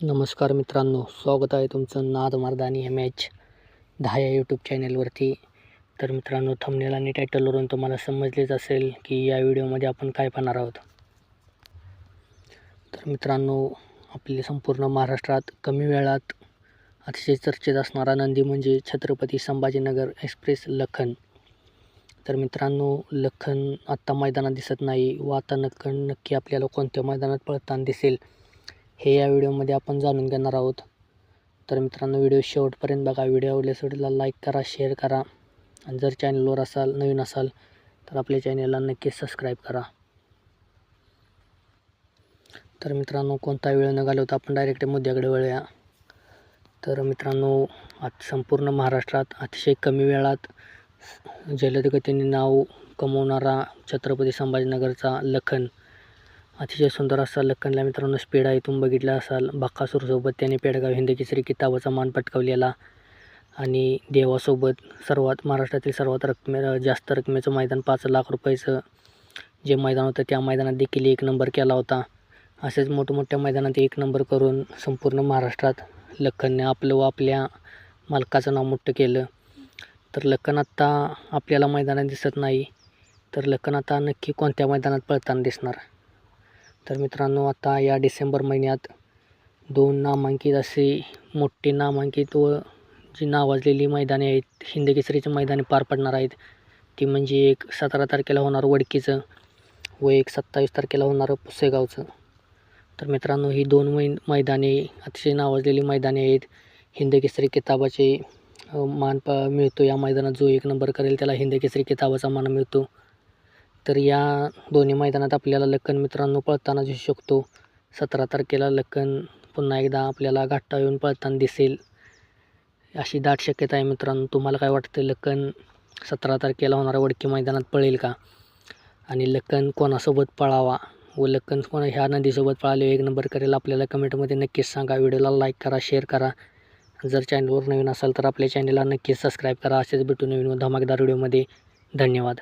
नमस्कार मित्रांनो स्वागत आहे तुमचं नाद मर्दानी एम एच दहा या यूट्यूब चॅनेलवरती तर मित्रांनो थंबनेल आणि टायटलवरून तुम्हाला समजलेच असेल की या व्हिडिओमध्ये आपण काय पाहणार आहोत. तर मित्रांनो आपले संपूर्ण महाराष्ट्रात कमी वेळात अतिशय चर्चेत असणारा नंदी म्हणजे छत्रपती संभाजीनगर एक्सप्रेस लखन. तर मित्रांनो लखन आत्ता मैदानात दिसत नाही व आता नक्कन नक्की आपल्याला कोणत्या मैदानात पळताना दिसेल? हे या व्हिडिओमध्ये आपण जाणून घेणार आहोत. तर मित्रांनो व्हिडिओ शेवटपर्यंत बघा. व्हिडिओ आवडल्यास व्हिडिओला लाईक करा शेअर करा. आणि जर चॅनलवर असाल नवीन असाल तर आपल्या चॅनलला नक्कीच सबस्क्राईब करा. तर मित्रांनो कोणता वेळ न घालवता आपण डायरेक्ट मुद्द्याकडे वळूया. तर मित्रांनो आज संपूर्ण महाराष्ट्रात अतिशय कमी वेळात जलदगतीने नाव कमवणारा छत्रपती संभाजीनगरचा लखन अतिशय सुंदर असा लक्कनला मित्रांनो स्पीड आहे तुम्ही बघितला असाल. बक्कासूरसोबत त्याने पेडगाव हिंदकेसरी किताबाचा मान पटकावलेला आणि देवासोबत सर्वात महाराष्ट्रातील सर्वात रकमे जास्त रकमेचं मैदान पाच लाख रुपयाचं जे मैदान होतं त्या मैदानात देखील एक नंबर केला होता. असेच मोठमोठ्या मैदानात एक नंबर करून संपूर्ण महाराष्ट्रात लखनने आपलं व आपल्या मालकाचं नाव मोठं केलं. तर लखन आत्ता आपल्याला मैदानात दिसत नाही. तर लखन आता नक्की कोणत्या मैदानात पळताना दिसणार? तर मित्रांनो आता या डिसेंबर महिन्यात दोन नामांकित असे मोठे नामांकित व जी नावाजलेली मैदाने आहेत हिंदकेसरीची मैदाने पार पडणार आहेत. ती म्हणजे एक सतरा तारखेला होणारं वडकीचं व एक सत्तावीस तारखेला होणारं पुसेगावचं. तर मित्रांनो ही दोन मै मैदाने अतिशय नावाजलेली मैदाने आहेत. हिंदकेसरी किताबाचे मान प मिळतो या मैदानात. जो एक नंबर करेल त्याला हिंदकेसरी किताबाचा मान मिळतो. तर या दोन्ही मैदानात आपल्याला लक्कन मित्रांनो पळताना दिसू शकतो. सतरा तारखेला लक्कन पुन्हा एकदा आपल्याला घाटा येऊन पळताना दिसेल. अशी दाट शक्यता आहे मित्रांनो. तुम्हाला काय वाटतं? लक्कन सतरा तारखेला होणाऱ्या वडकी मैदानात पळेल का? आणि लक्कन कोणासोबत पळावा? व लक्कन कोणा ह्या नदीसोबत पळाले एक नंबर करेल आपल्याला कमेंटमध्ये नक्कीच सांगा. व्हिडिओला लाईक करा शेअर करा. जर चॅनलवर नवीन असाल तर आपल्या चॅनलला नक्कीच सबस्क्राईब करा. असेच भेटू नवीन व व्हिडिओमध्ये धन्यवाद.